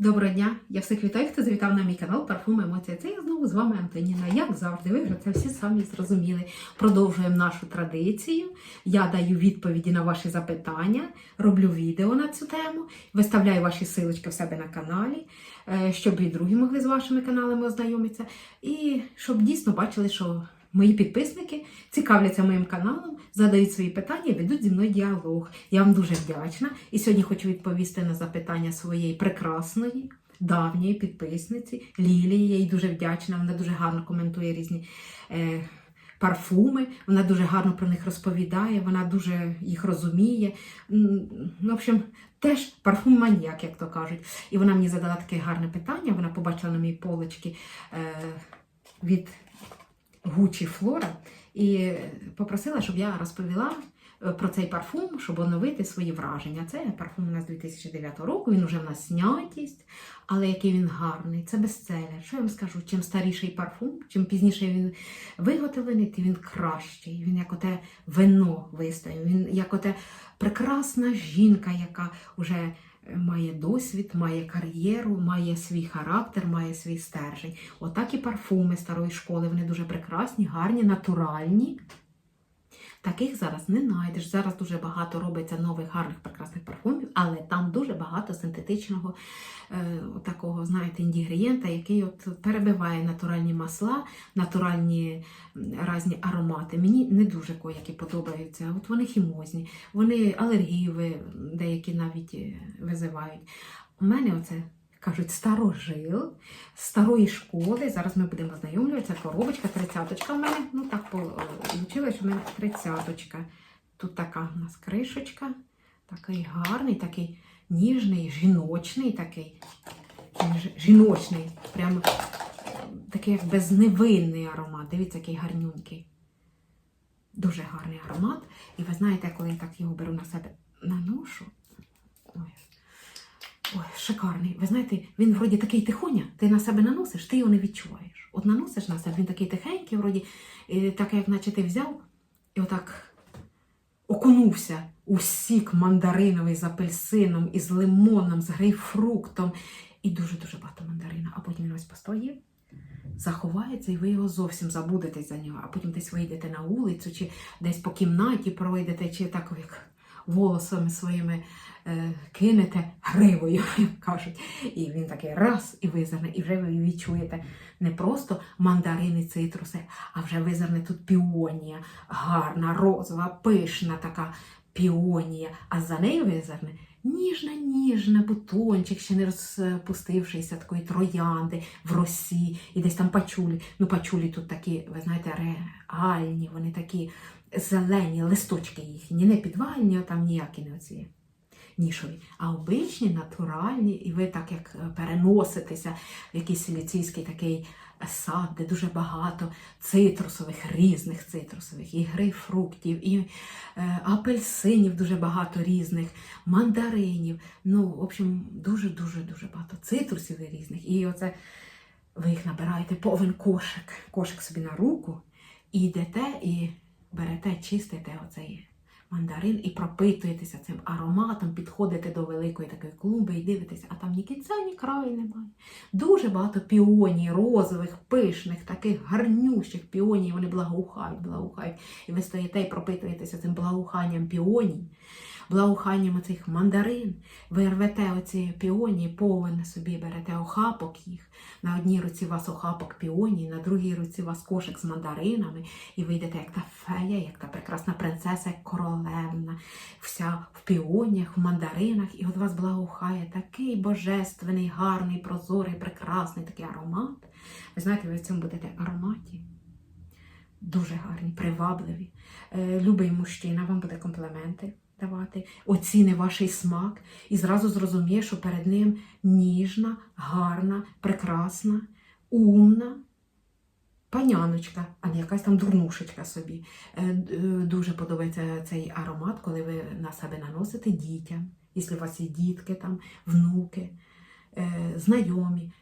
Доброго дня! Я всіх вітаю, хто завітав на мій канал Парфум Емоція. Це я знову з вами Антоніна. Як завжди, ви вже це всі самі зрозуміли. Продовжуємо нашу традицію. Я даю відповіді на ваші запитання, роблю відео на цю тему, виставляю ваші силочки в себе на каналі, е, щоб і другі могли з вашими каналами ознайомитися. І щоб дійсно бачили, що мої підписники цікавляться моїм каналом, задають свої питання ведуть зі мною діалог. Я вам дуже вдячна. І сьогодні хочу відповісти на запитання своєї прекрасної. Давньої підписниці Лілії, я їй дуже вдячна. Вона дуже гарно коментує різні е, парфуми, вона дуже гарно про них розповідає, вона дуже їх розуміє. Ну, в общем, теж парфум маніяк, як то кажуть. І вона мені задала таке гарне питання. Вона побачила на моїй полочці е, від Гучі Флора і попросила, щоб я розповіла е, про цей парфум, щоб оновити свої враження. Це парфум у нас 2009 року, він уже в нас снятість, але який він гарний, це бестселер. Що я вам скажу? Чим старіший парфум, чим пізніше він виготовлений, тим він кращий. Він як оте вино вистояв, він як оте прекрасна жінка, яка вже має досвід, має кар'єру, має свій характер, має свій стержень. Отак і парфуми старої школи, вони дуже прекрасні, гарні, натуральні. Таких зараз не знайдеш. Зараз дуже багато робиться нових гарних прекрасних парфумів, але там дуже багато синтетичного е, такого, знаєте, інгредієнта, який от перебиває натуральні масла, натуральні м, різні аромати. Мені не дуже які подобаються. От вони хімозні, вони алергію ви- деякі навіть е, визивають. У мене оце. Кажуть, старожил старої школи. Зараз ми будемо знайомлюватися. Коробочка, тридцяточка в мене. Ну так вийшло, що в мене тридцяточка. Тут така у нас кришечка. Такий гарний, такий ніжний, жіночний такий. Жіночний. Прямо такий як безневинний аромат. Дивіться, який гарнюнький. Дуже гарний аромат. І ви знаєте, коли я так його беру на себе наношу. Ой, Ой, шикарний. Ви знаєте, він вроді такий тихоня, ти на себе наносиш, ти його не відчуваєш. От наносиш на себе, він такий тихенький, вроді, і так як наче ти взяв і отак окунувся у сік мандариновий з апельсином, із лимоном, з грейпфруктом. І дуже-дуже багато мандарина. А потім він ось постоїть, заховається, і ви його зовсім забудетесь за нього. А потім десь вийдете на вулицю, чи десь по кімнаті пройдете, чи так як волосами своїми е, кинете гривою, як кажуть. І він такий раз і визирне, і вже ви відчуєте не просто мандарини, цитруси, а вже визирне тут піонія, гарна, розова, пишна така піонія, а за нею визирне ніжна, ніжна, бутончик, ще не розпустившийся такої троянди в росі, і десь там пачулі. Ну, пачулі тут такі, ви знаєте, реальні, вони такі зелені листочки їхні, не підвальні, там ніякі не оці нішові, а обичні, натуральні, і ви так як е, переноситеся в якийсь силіційський такий сад, де дуже багато цитрусових, різних цитрусових, і грейпфруктів, і е, апельсинів дуже багато різних, мандаринів. Ну, в общем, дуже-дуже дуже багато цитрусів різних. І оце ви їх набираєте повен кошик, кошик собі на руку, і йдете і берете, чистите оцей мандарин і пропитуєтеся цим ароматом, підходите до великої такої клумби і дивитеся, а там ні кінця, ні краю немає. Дуже багато піоній, розових, пишних, таких гарнющих піоній, вони благоухають, благоухають. І ви стоїте і пропитуєтеся цим благоуханням піоній, благоуханням оцих мандарин. Ви рвете оці піонії, повен собі берете охапок їх. На одній руці у вас охапок піоній, на другій руці у вас кошик з мандаринами, і ви йдете як та фея, як та прекрасна принцеса, як королевна, вся в піоніях, в мандаринах, і от вас благоухає такий божественний, гарний, прозорий, прекрасний такий аромат. Ви знаєте, ви в цьому будете ароматі. Дуже гарні, привабливі. Е, любий мужчина вам буде компліменти давати, оціни ваш смак і зразу зрозуміє, що перед ним ніжна, гарна, прекрасна, умна паняночка, а не якась там дурнушечка собі. Е, е, Дуже подобається цей аромат, коли ви на себе наносите дітям, якщо у вас є дітки, там, внуки, е, знайомі.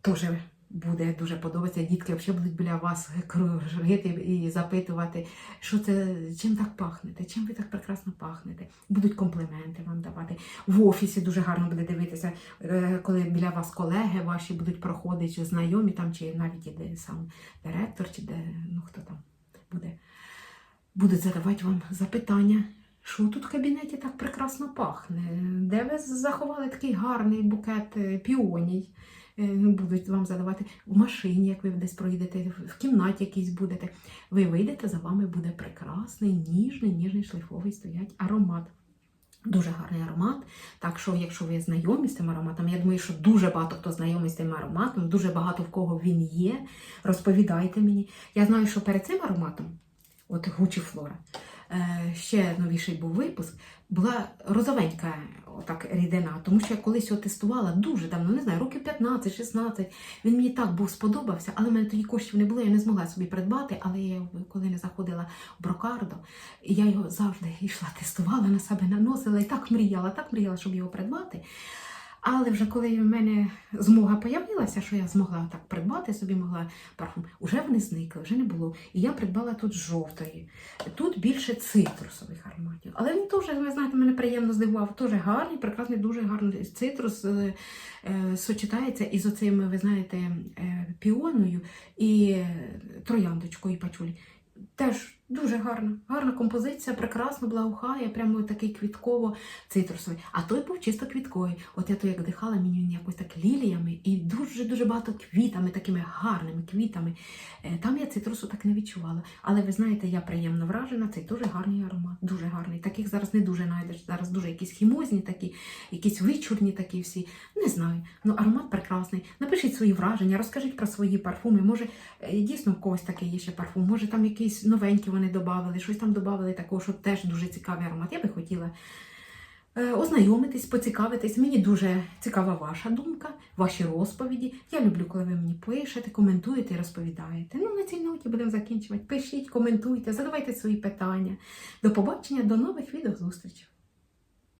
Теж буде дуже подобатися. Дітки взагалі будуть біля вас кружити і запитувати, що це, чим так пахнете, чим ви так прекрасно пахнете. Будуть компліменти вам давати. В офісі дуже гарно буде дивитися, е, коли біля вас колеги ваші будуть проходити, чи знайомі там, чи навіть іде сам директор, чи де ну хто там буде. Будуть задавати вам запитання. Що тут в кабінеті так прекрасно пахне? Де ви заховали такий гарний букет е, піоній? Е, Будуть вам задавати в машині, як ви десь проїдете, в кімнаті якійсь будете. Ви вийдете, за вами буде прекрасний, ніжний, ніжний шлейфовий стоять аромат. Дуже гарний аромат. Так що, якщо ви знайомі з цим ароматом, я думаю, що дуже багато хто знайомий з цим ароматом, дуже багато в кого він є. Розповідайте мені. Я знаю, що перед цим ароматом, от Гучі Флора, ще новіший був випуск, була розовенька отак рідина, тому що я колись його тестувала дуже давно, не знаю, років 15-16. Він мені так був сподобався, але в мене тоді коштів не було, я не змогла собі придбати. Але я коли не заходила в брокардо, я його завжди йшла, тестувала на себе, наносила і так мріяла, так мріяла, щоб його придбати. Але вже коли в мене змога появилася, що я змогла так придбати, собі могла парфум, вже вони зникли, вже не було. І я придбала тут жовтої. Тут більше цитрусових ароматів. Але він теж, ви знаєте, мене приємно здивував. Теж гарний, прекрасний, дуже гарний цитрус е, е, сочетається із оцими, ви знаєте, е, піоною і трояндочкою і пачулі. Теж дуже гарна, гарна композиція, прекрасно благоухає, прямо такий квітково-цитрусовий. А той був чисто квітковий. От я то як дихала, мені він якось так ліліями і дуже-дуже багато квітами, такими гарними квітами. Е, Там я цитрусу так не відчувала. Але ви знаєте, я приємно вражена, цей дуже гарний аромат, дуже гарний. Таких зараз не дуже знайдеш. Зараз дуже якісь хімозні такі, якісь вичурні такі всі. Не знаю. Ну аромат прекрасний. Напишіть свої враження, розкажіть про свої парфуми. Може, е, дійсно в когось такий є ще парфум. Може, там якийсь новенький вони додали, щось там додали такого, що теж дуже цікавий аромат. Я би хотіла е, ознайомитись, поцікавитись. Мені дуже цікава ваша думка, ваші розповіді. Я люблю, коли ви мені пишете, коментуєте і розповідаєте. Ну, на цій ноті будемо закінчувати. Пишіть, коментуйте, задавайте свої питання. До побачення, до нових відеозустрічей.